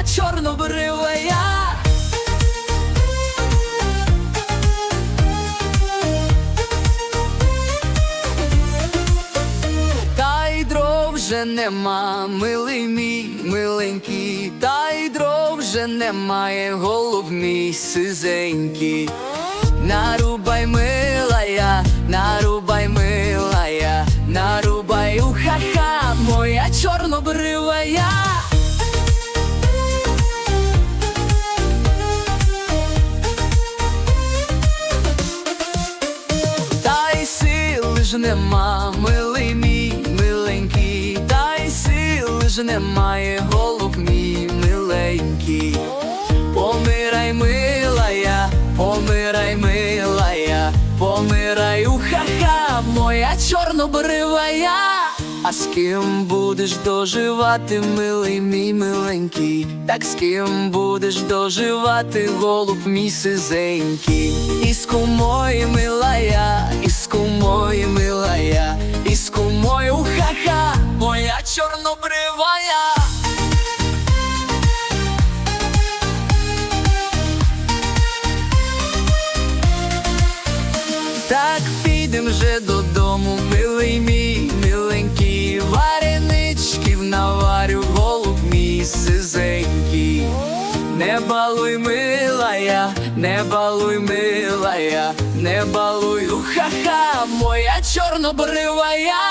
моя чорнобривая. Та дров вже нема, милий мій, миленький, та й дров вже немає, голуб мій сизенький. Нема, милий мій, миленький, та й сил ж немає, голуб мій миленький. Помирай, милая, помирай, милая, помирай, уха-ха, моя чорнобривая. А з ким будеш доживати, милий мій миленький, так з ким будеш доживати, голуб мій сизенький, із кумою милая, чорнобривая. Так підем вже додому, милий мій, миленький, вареничків наварю, голуб мій сизенький. Не балуй, милая, не балуй, милая, не балуй, ха-ха, моя чорнобривая.